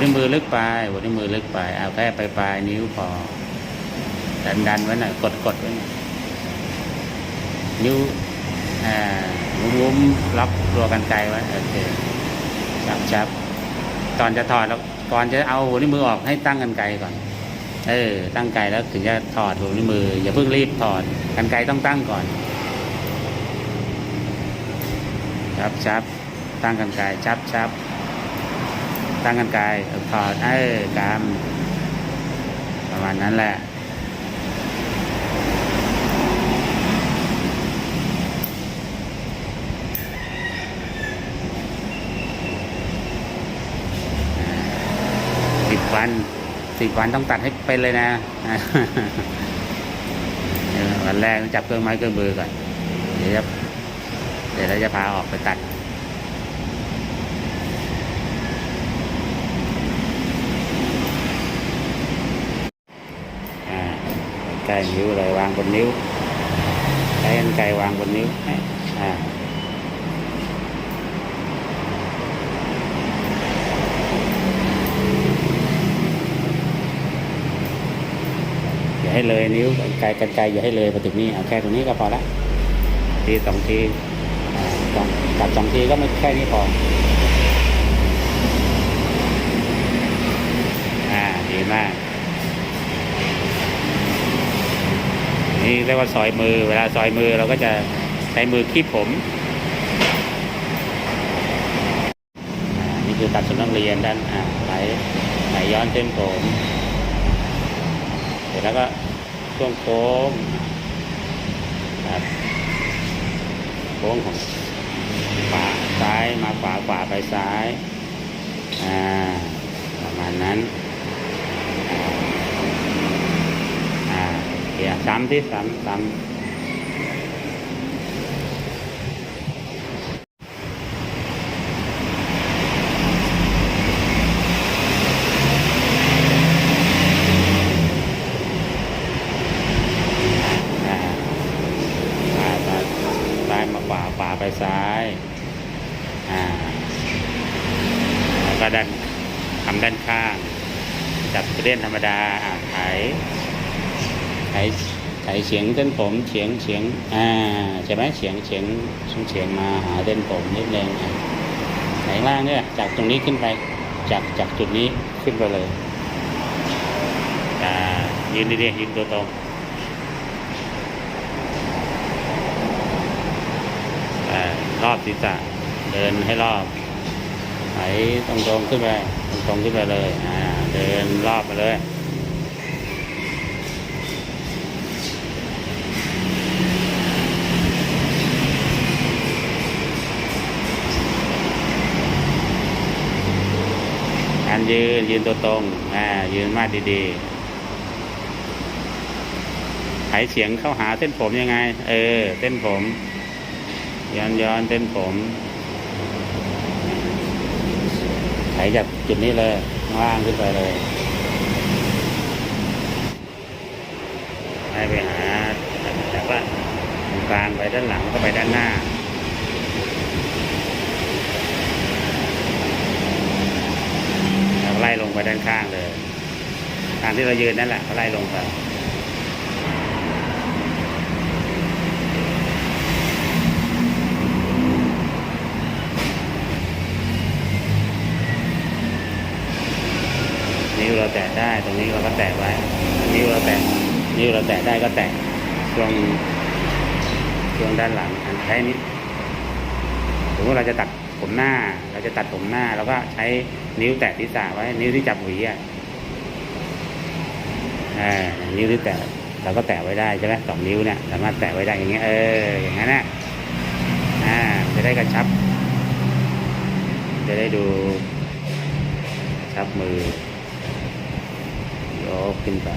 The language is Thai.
นิ้วมือลึกไปหัวนิ้วมือลึกไปเอาแค่ไปปลายนิ้วพอดันดันไว้หน่อยกดกดไว้หน่อยนิ้วอ่างุ้มงุ้มล็อกตัวกันไกลไว้โอเคชับชับตอนจะถอดแล้วก่อนจะเอาหัวนิ้วมือออกให้ตั้งกันไกลก่อน เออ ตั้งไกลแล้วถึงจะถอดหัวนิ้วมือ อย่าเพิ่งรีบถอดกันไกลต้องตั้งก่อนชับชับตั้งกันไกลชับชับ ตั้งกันไกลถอดเออกามประมาณนั้นแหละสิบวันสิบวันต้องตัดให้เป็นเลยนะออวันแรกต้องจับเครื่องไม้เครื่องมือก่อน เดี๋ยวจะเดี๋ยวเราจะพาออกไปตัด อ่าใกลนิ้วเลยวางบนนิ้วใช้กันไกลวางบนนิ้วอ่าอย่าให้เลยนิ้วกันไกลกันไกลอย่าให้เลยมาถึงนี่เอาแค่ตรงนี้ก็พอละทีสองทีสองตัดสองทีก็ไม่แค่นี้พออ่าดีมาก นี่ เรียกว่าซอยมือ เวลาซอยมือเราก็จะใช้มือคีบผมนี่คือตัดชุดนักเรียนด้านอ่าไหลไหลย้อนเส้นผมเสร็จแล้วก็ช่วงโค้งครับโค้งของขวาซ้ายมาขวาขวาไปซ้ายอ่าประมาณนั้น อ่า เดี๋ยวซ้ำที่ซ้ำซ้ำอ่าอ่ามาซ้ามาขวาขวาไปซ้าย อ่า แล้วก็ดันทำด้านข้าง จับเล่นธรรมดาอ่าไถ ไถไถเฉียงเส้นผมเฉียงเฉียงอ่าใช่ไหมเฉียงเฉียงชงเฉียงมาหาเส้นผมนิดนึงอ่ไถล่างเนี่ยจากตรงนี้ขึ้นไป จากจากจุดนี้ขึ้นไปเลยอ่ายืนดีๆยืนตัวตรงอ่ารอบศีรษะเดินให้รอบไหลตรงๆขึ้นไปตรงๆขึ้นไปเลยอ่าเดินรอบไปเลย การยืนยืนตัวตรงอ่ายืนมากดีๆไถเฉียงเข้าหาเส้นผมยังไง เออ เส้นผม ย้อนย้อนเส้นผมไถจากจุดนี้เลยว่างขึ้นไปเลยให้ไปหาจากว่าตรงกลางไปด้านหลังก็ไปด้านหน้า แล้วไล่ล งไปด้านข้างเลยทางที่เรายืนนั่นแหละก็ไล่ลงไปนิ้วเราแตะได้ตรงนี้เราก็แตะไว้ นิ้วเราแตะนิ้วเราแตะได้ก็แตะช่วงช่วงด้านหลังอันใช้นี้สมมติเราจะตัด ผมหน้า เราจะตัดผมหน้าเราก็ใช้นิ้วแตะศีรษะไว้ นิ้วที่จับหวีอะอ่นิ้วที่แตะเราก็แตะไว้ได้ใช่ไหมสองนิ้วเนี่ยสามารถแตะไว้ได้อย่างเงี้ยเอออย่างนั้นนะอ่าจะได้กระชับ จะได้ดูชับมือยกขึ้นไป